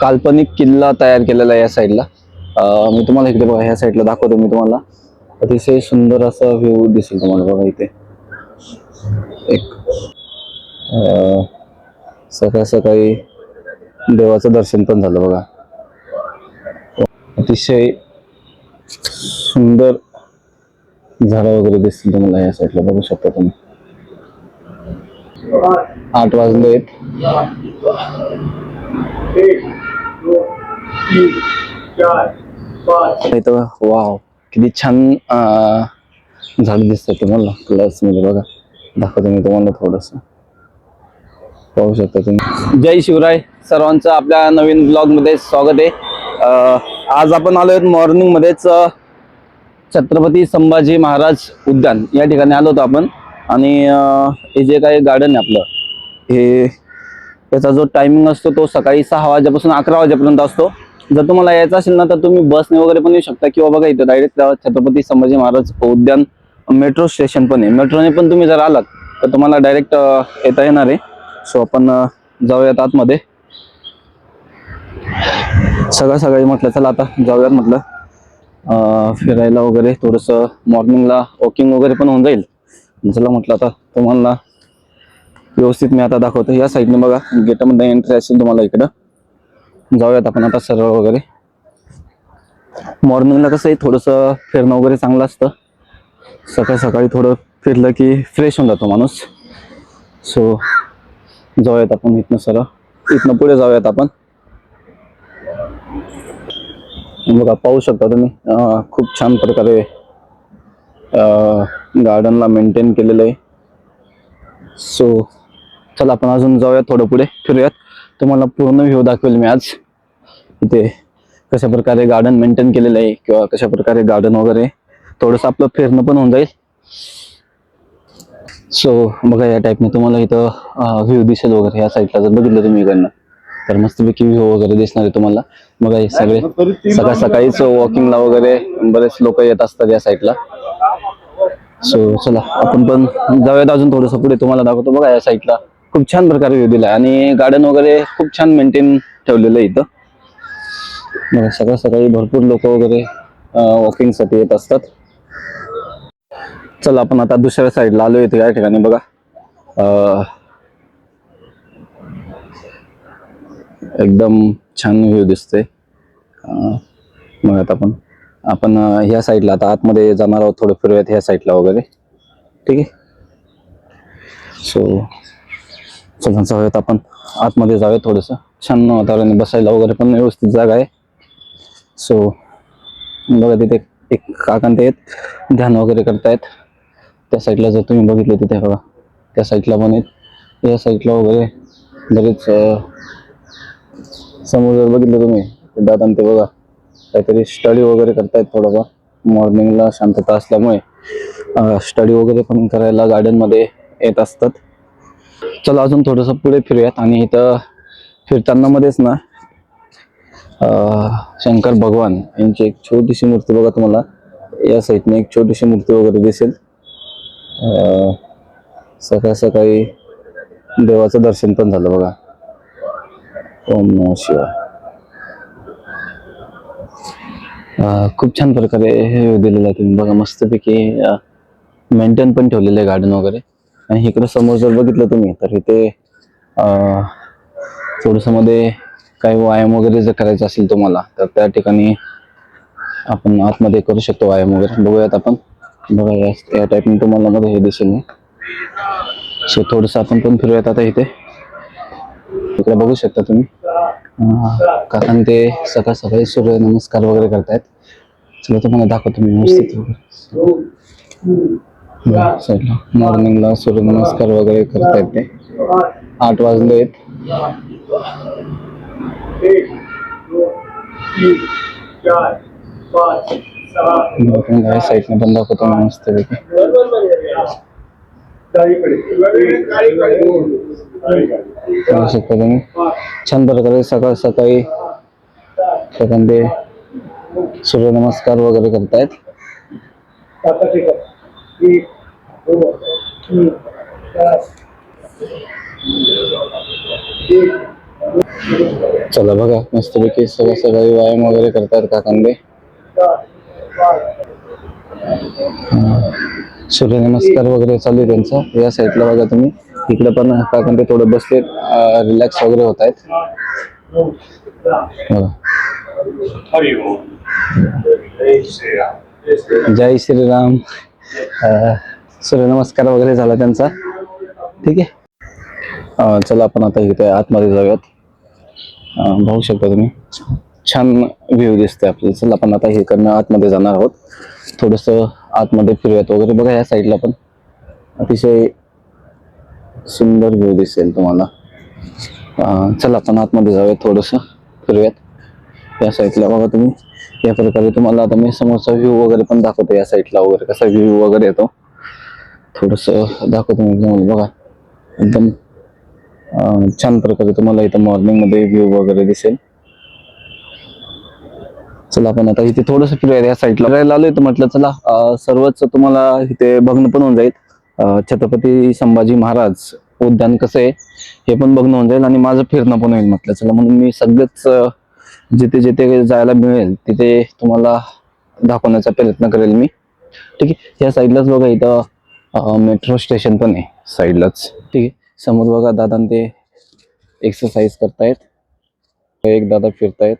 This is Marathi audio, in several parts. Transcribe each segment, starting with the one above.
काल्पनिक किल्ला तयार केलेला आहे या साईडला मी तुम्हाला इकडे बघा ह्या साईडला दाखवतो मी तुम्हाला. अतिशय सुंदर असा व्ह्यू दिसेल तुम्हाला बघा इथे. एक सकाळ सकाळी देवाचं दर्शन पण झालं बघा. अतिशय सुंदर झाडं वगैरे दिसतील तुम्हाला या साईडला बघू शकता तुम्ही. आठ वाजले आहेत इथं वाव किती छान झाड दिसतात तुम्हाला प्लसमध्ये बघा. दाखवतो मी तुम्हाला थोडस. पाहू शकता तुम्ही. जय शिवराय. सर्वांचं आपल्या नवीन ब्लॉगमध्ये स्वागत आहे. आज आपण आलो आहेत मॉर्निंग मध्येच छत्रपती संभाजी महाराज उद्यान. या ठिकाणी आलो होतो आपण. आणि हे जे काही गार्डन आहे आपलं हे त्याचा जो टायमिंग असतो तो सकाळी सहा वाजेपासून अकरा वाजेपर्यंत असतो. जर तुम्हाला यायचं असेल ना तर तुम्ही बसने वगैरे पण येऊ शकता किंवा बघा इथं डायरेक्ट छत्रपती संभाजी महाराज उद्यान मेट्रो स्टेशन पण आहे. मेट्रोने पण तुम्ही जर आलात तर तुम्हाला डायरेक्ट येता येणार आहे. सो आपण जाऊयात आतमध्ये. सगळं सकाळी म्हटलं चला आता जाऊयात म्हटलं. फिरायला वगैरे थोडंसं मॉर्निंगला वॉकिंग वगैरे पण होऊन जाईल. चला म्हटलं आता तुम्हाला व्यवस्थित मी आता दाखवतो. या साईडने बघा गेटमध्ये एंट्री असेल तुम्हाला इकडं. जाऊयात आपण आता सरळ वगैरे. मॉर्निंगला कसं आहे थोडंसं फिरणं वगैरे चांगलं असतं. सकाळी सकाळी थोडं फिरलं की फ्रेश होऊन जातो माणूस. सो जाऊयात आपण इथनं सरळ. इथनं पुढे जाऊयात आपण. बघा पाहू शकता तुम्ही खूप छान प्रकारे गार्डनला मेंटेन केलेलं आहे. सो चला आपण अजून जाऊयात थोडं पुढे फिरूयात. तुम्हाला पूर्ण व्ह्यू दाखवेल मी आज. इथे कशा प्रकारे गार्डन मेंटेन केलेलं आहे किंवा कशा प्रकारे गार्डन वगैरे थोडंसं आपलं फिरणं पण होऊन जाईल. सो बघा या टाईपने तुम्हाला इथं व्ह्यू दिसेल वगैरे या साईडला जर बघितलं तुम्ही इकडनं तर मस्तपैकी व्ह्यू वगैरे दिसणार आहे तुम्हाला. बघा हे सगळे सकाळ सकाळीच वॉकिंगला वगैरे बरेच लोक येत असतात या साईडला सो चला आपण पण जाऊयात अजून थोडस पुढे तुम्हाला दाखवतो. बघा या साईडला खूप छान प्रकारे व्ह्यू दिलाय. आणि गार्डन वगैरे खूप छान मेंटेन ठेवलेलं आहे इथं. सकाळ सकाळी भरपूर लोक वगैरे वॉकिंगसाठी येत असतात. चला आपण आता दुसऱ्या साईडला आलो इथे या ठिकाणी बघा. एकदम छान व्ह्यू दिसतोय. अं, आपण. आपण ह्या साईडला आता आतमध्ये जाणार आहोत थोडं फिरूयात ह्या साईडला वगैरे. ठीक आहे? सो चला जाऊयात आपण. आतमध्ये जाऊया थोडंसं. छान वातावरण बसायला वगैरे पण व्यवस्थित जागा आहे. सो बघा तिथे एक काकांत आहेत. ध्यान वगैरे करतायत. त्या साईडला जर तुम्ही बघितलं तिथे बघा. त्या साईडला पण आहेत. या साईडला वगैरे बरेच समोर जर बघितलं तुम्ही ते दादा ते बघा. काहीतरी स्टडी वगैरे करतायत थोडंफार. मॉर्निंगला शांतता असल्यामुळे स्टडी वगैरे पण करायला गार्डनमध्ये येत असतात. चला अजून थोडंसं पुढे फिरूयात. आणि इथं फिरताना मध्येच ना शंकर भगवान यांची एक छोटीशी मूर्ती बघा तुम्हाला. या साईडने एक छोटीशी मूर्ती वगैरे दिसेल. सकाळ सकाळी देवाचं दर्शन पण झालं बघा. ओम नम शिवाय. खूप छान प्रकारे हे दिलेलं आहे तुम्ही बघा. मस्तपैकी मेंटेन पण ठेवलेलं आहे गार्डन वगैरे. आणि इकडे समोर जर बघितलं तुम्ही तर इथे थोडंसं मध्ये काही व्यायाम वगैरे जर करायचं असेल तुम्हाला तर त्या ठिकाणी आपण आतमध्ये करू शकतो व्यायाम वगैरे. बघूयात आपण. बघा या टाईपने तुम्हाला मध्ये हे दिसेल नाही सो थोडंसं आपण पण फिरूयात आता इथे. इकडे बघू शकता तुम्ही. कारण ते सकाळ सकाळी सूर्य नमस्कार वगैरे करतायत. चला तुम्हाला दाखवतो मी व्यवस्थित वगैरे. साईडला मॉर्निंगला सूर्यनमस्कार वगैरे करता ते आठ वाजले आहेत. साईडने पण दाखवतो मस्त शकता तुम्ही. छान प्रकारे सकाळ सकाळी सेकंदे सूर्यनमस्कार वगैरे करतायत. आता ठीक आहे एक दोन तीन चार चला बघा मस्तपैकी सगळं सकाळी व्यायाम वगैरे करतात काकांदे सूर्यनमस्कार वगैरे चालू आहे त्यांचा. या साईडला बघा तुम्ही. इकडे पण काकांदे थोडे बसलेत रिलॅक्स वगैरे होत आहेत बघा. जय श्रीराम. सूर्यनमस्कार वगैरे झाला त्यांचा. ठीक आहे. चला आपण आता इथे आतमध्ये जाऊयात. अं, पाहू शकता तुम्ही. छान व्ह्यू दिसते आपल्याला. चला आपण आता हे करणं आतमध्ये जाणार आहोत. थोडस आतमध्ये फिरूयात वगैरे. बघा या साईडला पण. अतिशय सुंदर व्ह्यू दिसेल तुम्हाला. चला आपण आतमध्ये जाऊयात थोडस. फिरूयात. या साईडला बघा तुम्ही. या प्रकारे तुम्हाला आता मी समोरचा व्ह्यू वगैरे पण दाखवतो या साईडला वगैरे. कसा व्ह्यू वगैरे येतो. थोडस दाखवतो मी तुम्हाला. बघा. एकदम छान प्रकारे तुम्हाला इथं मॉर्निंगमध्ये व्ह्यू वगैरे दिसेल. चला आपण आता इथे थोडस फिरूया. या साईडला फिरायला आलोय तर म्हटलं चला सर्वच तुम्हाला इथे बघणं पण होऊन जाईल. छत्रपती संभाजी महाराज उद्यान कसं आहे हे पण बघणं होऊन जाईल आणि माझं फिरणं पण होईल म्हटलं. चला म्हणून मी सगळंच जिथे जिथे जायला मिळेल तिथे तुम्हाला दाखवण्याचा प्रयत्न करेल मी. ठीक आहे? या साईडलाच बघा इथं मेट्रो स्टेशन पण आहे साईडलाच. ठीक आहे? समोर बघा दादा ते एक्सरसाइज करतायत. एक दादा फिरतायत.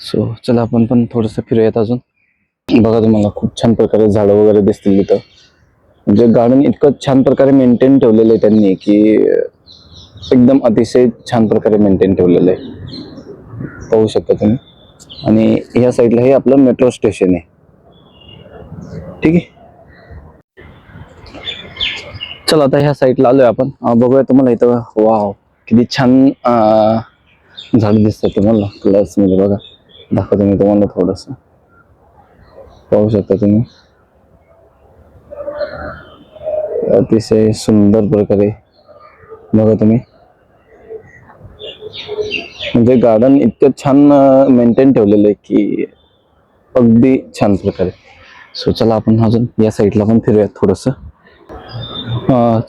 सो चला आपण पण थोडस फिरूयात अजून. बघा तुम्हाला खूप छान प्रकारे झाडं वगैरे दिसतील इथं. म्हणजे गार्डन इतकं छान प्रकारे मेंटेन ठेवलेलं आहे त्यांनी की एकदम अतिशय छान प्रकारे मेंटेन ठेवलेलं आहे. पाहू शकता तुम्ही. आणि ह्या साईडला हे आपलं मेट्रो स्टेशन आहे. ठीक आहे? चला आता ह्या साईडला आलोय आपण. बघूया तुम्हाला इथं वाव किती छान झाड दिसतात तुम्हाला प्लस म्हणजे बघा. दाखवतो मी तुम्हाला थोडस. पाहू शकता तुम्ही. अतिशय सुंदर प्रकारे. बघा तुम्ही. म्हणजे गार्डन इतकं छान मेंटेन ठेवलेलं आहे की अगदी छान प्रकारे. सो चला आपण अजून या साईडला पण फिरूयात थोडस.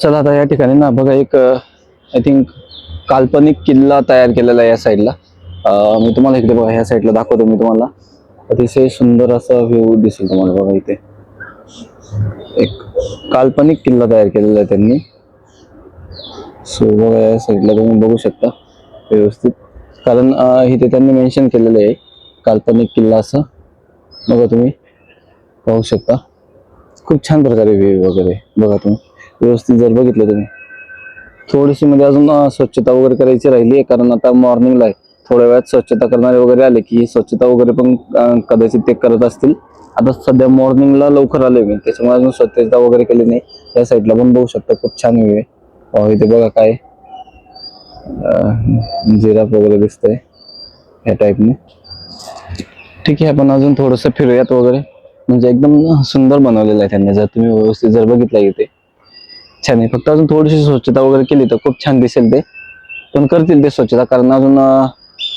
चला आता या ठिकाणी ना बघा एक आय थिंक काल्पनिक किल्ला तयार केलेला आहे या साईडला मी तुम्हाला इकडे बघा या साईडला दाखवतो मी तुम्हाला. अतिशय सुंदर असा व्ह्यू दिसेल तुम्हाला बघा इथे. एक काल्पनिक किल्ला तयार केलेला आहे त्यांनी. सो बघा या साईडला तुम्ही बघू शकता. व्यवस्थित. कारण इथे त्यांनी मेन्शन केलेलं आहे. काल्पनिक किल्ला असं. बघा तुम्ही. पाहू शकता. खूप छान प्रकारे व्ह्यू वगैरे. बघा तुम्ही. व्यवस्थित जर बघितलं तुम्ही. थोडीशी म्हणजे अजून स्वच्छता वगैरे करायची राहिली आहे. कारण आता मॉर्निंगला आहे. थोड्या वेळात स्वच्छता करणारे वगैरे आले की स्वच्छता वगैरे पण कदाचित ते करत असतील. आता सध्या मॉर्निंगला लवकर आलोय मी. त्याच्यामुळे अजून स्वच्छता वगैरे केली नाही. त्या साईडला पण बघू शकता. खूप छान व्ह्यू आहे. इथे बघा काय जिराफ वगैरे दिसतंय ह्या टाईपने ठीक आहे आपण अजून थोडंसं फिरूयात वगैरे. म्हणजे एकदम सुंदर बनवलेलं आहे त्यांनी जर तुम्ही व्यवस्थित जर बघितलं इथे. छान आहे. फक्त अजून थोडीशी स्वच्छता वगैरे केली तर खूप छान दिसेल ते. पण करतील ते स्वच्छता कारण अजून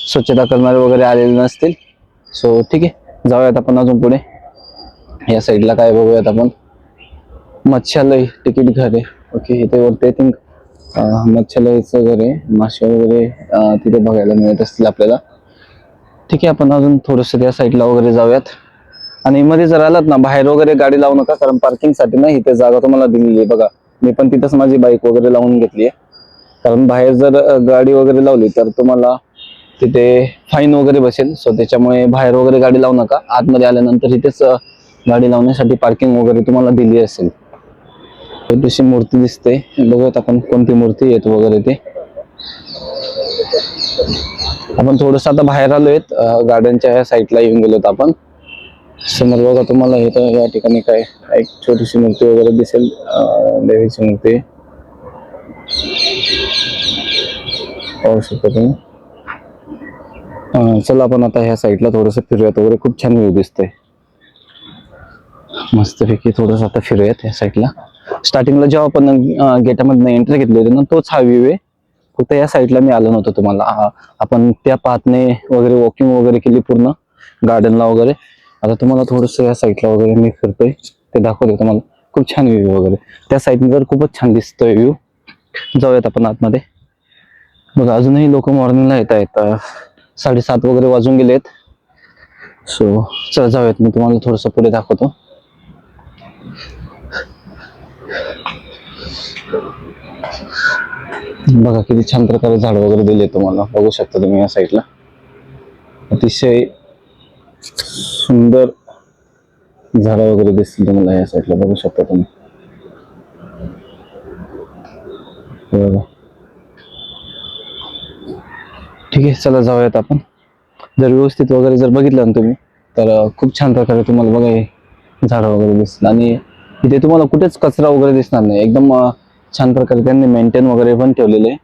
स्वच्छता करणारे वगैरे आलेले नसतील. सो ठीक आहे. जाऊयात आपण अजून पुढे. या साईडला काय बघूयात आपण. मत्स्यालय तिकीट घर. आहे ओके इथे वरती आय थिंक मत्स्यालयाचं वगैरे मासे वगैरे तिथे बघायला मिळत असतील आपल्याला. ठीक आहे आपण अजून थोडस त्या साईडला वगैरे जाऊयात. आणि मध्ये जर आलात ना बाहेर वगैरे गाडी लावू नका कारण पार्किंगसाठी ना इथे जागा तुम्हाला दिलेली आहे. बघा मी पण तिथंच माझी बाईक वगैरे लावून घेतली आहे. कारण बाहेर जर गाडी वगैरे लावली तर तुम्हाला तिथे फाईन वगैरे बसेल. सो त्याच्यामुळे बाहेर वगैरे गाडी लावू नका. आतमध्ये आल्यानंतर इथेच गाडी लावण्यासाठी पार्किंग वगैरे तुम्हाला दिली असेल. छोटीशी मूर्ती दिसते. बघूयात आपण कोणती मूर्ती येत वगैरे ते. आपण थोडस आता बाहेर आलोयत. गार्डनच्या ह्या साईडला येऊन गेलोत आपण. समोर बघा तुम्हाला इथं या ठिकाणी काय एक छोटीशी मूर्ती वगैरे दिसेल. देवीची मूर्ती. पाहू शकता तुम्ही. चला आपण आता ह्या साईडला थोडस फिरूयात. वगैरे खूप छान व्ह्यू दिसतोय. मस्तपैकी थोडस आता फिरूयात या साईडला. स्टार्टिंगला जेव्हा आपण गेटामधनं एंट्री घेतली होती ना तोच हा व्ह्यू आहे. फक्त या साईडला मी आलो नव्हतो तुम्हाला. आपण त्या पातने वगैरे वॉकिंग वगैरे केली पूर्ण गार्डनला वगैरे. आता तुम्हाला थोडंसं या साईडला वगैरे मी फिरतोय ते दाखवतो तुम्हाला. खूप छान व्ह्यू वगैरे. त्या साईडने जर खूपच छान दिसतोय व्ह्यू जाऊयात आपण आतमध्ये. बघा अजूनही लोक मॉर्निंगला येत आहेत साडेसात वगैरे वाजून गेलेत. सो चला जाऊयात. मी तुम्हाला थोडंसं पुढे दाखवतो. बघा किती छान प्रकारे झाड वगैरे दिले तुम्हाला. बघू शकता तुम्ही या साईडला अतिशय सुंदर झाड वगैरे दिसतील तुम्हाला या साईडला बघू शकता तुम्ही. बघा. ठीक आहे चला जाऊयात आपण. जर व्यवस्थित वगैरे जर बघितलं ना तुम्ही तर खूप छान प्रकारे तुम्हाला बघा हे झाडं वगैरे दिसतील. आणि इथे तुम्हाला कुठेच कचरा वगैरे दिसणार नाही. एकदम छान प्रकारे त्यांनी मेंटेन वगैरे पण ठेवलेले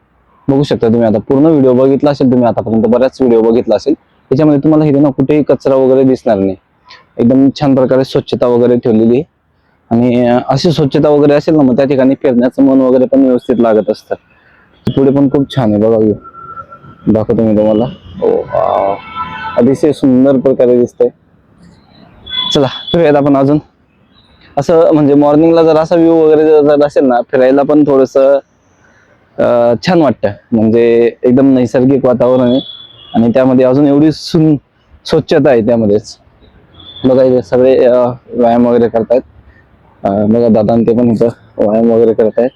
बघू शकता तुम्ही आता पूर्ण व्हिडिओ बघितला असेल तुम्ही आतापर्यंत बऱ्याच व्हिडिओ बघितला असेल. त्याच्यामध्ये तुम्हाला इथे ना कुठेही कचरा वगैरे दिसणार नाही. एकदम छान प्रकारे स्वच्छता वगैरे ठेवलेली आहे. आणि अशी स्वच्छता वगैरे असेल ना मग त्या ठिकाणी फिरण्याचं मन वगैरे पण व्यवस्थित लागत असतं. पुढे पण खूप छान आहे बघा view. दाखवतो मी तुम्हाला. हो अतिशय सुंदर प्रकारे दिसतंय. चला फिरूयात आपण अजून. असं म्हणजे मॉर्निंगला जर असा व्ह्यू वगैरे जर असेल ना फिरायला पण थोडस छान वाटतं. म्हणजे एकदम नैसर्गिक वातावरण आहे. आणि त्यामध्ये अजून एवढी सुन स्वच्छता आहे त्यामध्येच. बघा इथे सगळे व्यायाम वगैरे करतायत. बघा दादा ते पण इथं व्यायाम वगैरे करतायत.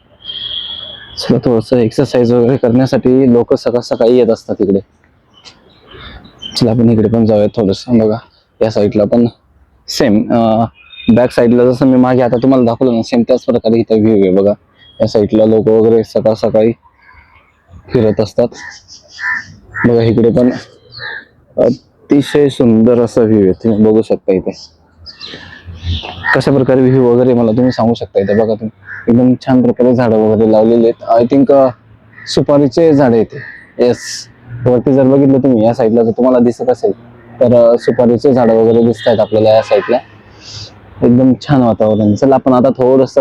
सगळं थोडस एक्सरसाइज वगैरे करण्यासाठी लोक सकाळ सकाळी येत असतात इकडे. चला आपण इकडे पण जाऊयात थोडस. बघा या साईडला पण सेम बॅक साईडला जसं मी मागे आता तुम्हाला दाखवलं ना सेम त्याच प्रकारे इथं व्ह्यू आहे बघा. या साईडला लोक वगैरे सकाळ सकाळी फिरत असतात. बघा इकडे पण अतिशय सुंदर असा व्ह्यू आहे. तुम्ही बघू शकता इथे. कशा प्रकारे व्ह्यू वगैरे मला तुम्ही सांगू शकता इथे. बघा तुम्ही एकदम छान प्रकारे झाडं वगैरे लावलेली आहेत. आय थिंक सुपारीचे झाडे येते येस वरती जर बघितलं तुम्ही या साईडला जर तुम्हाला दिसत असेल तर सुपारीचे झाडं वगैरे दिसत आहेत आपल्याला या साईडला एकदम छान वातावरण. चला आपण आता थोडस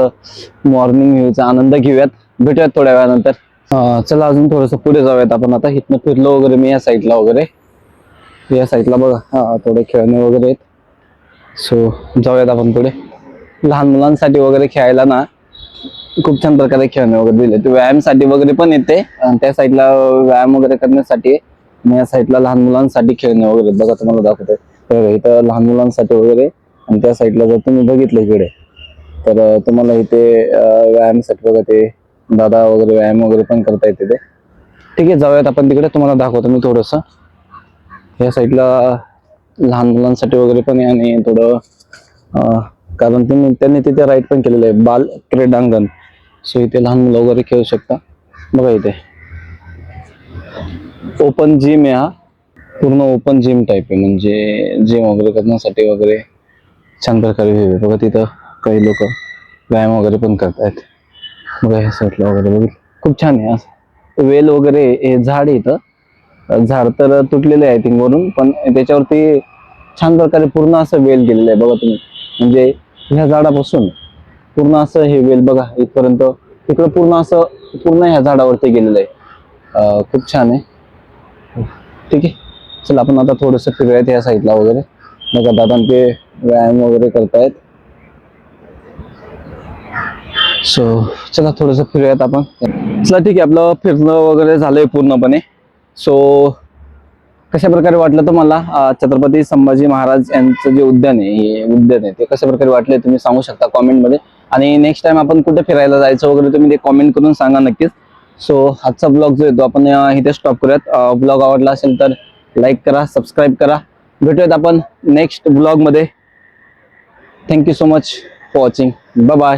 मॉर्निंग व्ह्यूचा आनंद घेऊयात. भेटूयात थोड्या वेळानंतर. चल चला अजून थोडस पुढे जाऊयात आपण आता. इथनं फिरलो वगैरे मी या साईडला वगैरे. या साईडला बघा. हा थोडे खेळणे वगैरे आहेत. सो जाऊयात आपण पुढे. लहान मुलांसाठी वगैरे खेळायला ना खूप छान प्रकारे खेळणे वगैरे दिले. ते व्यायामसाठी वगैरे पण येते. आणि त्या साईडला व्यायाम वगैरे करण्यासाठी मी आणि या साईडला लहान मुलांसाठी खेळणे वगैरे बघा तुम्हाला दाखवते. इथं लहान मुलांसाठी वगैरे आणि त्या साईडला जर तुम्ही बघितलं इकडे तर तुम्हाला इथे अं, व्यायामासाठी बघा ते दादा वगैरे व्यायाम वगैरे पण करता येते ते. ठीक आहे जाऊयात आपण तिकडे तुम्हाला दाखवतो मी थोडंसं. या साईडला लहान मुलांसाठी वगैरे पण आहे आणि थोडं कारण तुम्ही त्यांनी तिथे राईट पण केलेलं आहे बाल क्रीडांगण. सो इथे लहान मुलं वगैरे खेळू शकता. बघा इथे. ओपन जिम आहे हा. पूर्ण ओपन जिम टाईप आहे म्हणजे जिम वगैरे करण्यासाठी वगैरे छान प्रकारे व्ह्यू आहे बघा तिथं काही लोक व्यायाम वगैरे पण करतायत. बघा ह्या साईडला वगैरे बघितलं. खूप छान आहे असं. वेल वगैरे हे झाड आहे इथं. झाड तर तुटलेले आहे आय थिंक वरून पण त्याच्यावरती छान प्रकारे पूर्ण असं वेल गेलेलं आहे बघा तुम्ही. म्हणजे ह्या झाडापासून पूर्ण असं हे वेल बघा इथपर्यंत तिकडं पूर्ण असं पूर्ण ह्या झाडावरती गेलेलं आहे. खूप छान आहे. ठीक आहे. चला आपण आता थोडंसं फिरूयात या साईडला वगैरे. बघा दादा ते व्यायाम वगैरे करतायत. सो चला थोडंसं फिरूयात आपण. चला ठीक आहे आपलं फिरणं वगैरे झालंय पूर्णपणे. सो कशा प्रकारे वाटलं तुम्हाला छत्रपती संभाजी महाराज यांचं जे उद्यान आहे हे उद्यान आहे ते कशा प्रकारे वाटले तुम्ही सांगू शकता कॉमेंटमध्ये. आणि नेक्स्ट टाइम आपण कुठे फिरायला जायचं वगैरे तुम्ही ते कॉमेंट करून सांगा नक्कीच. सो आजचा ब्लॉग जो येतो आपण इथे स्टॉप करूयात. ब्लॉग आवडला असेल तर लाईक करा सबस्क्राईब करा. भेटूयात आपण नेक्स्ट ब्लॉगमध्ये thank you so much for watching bye bye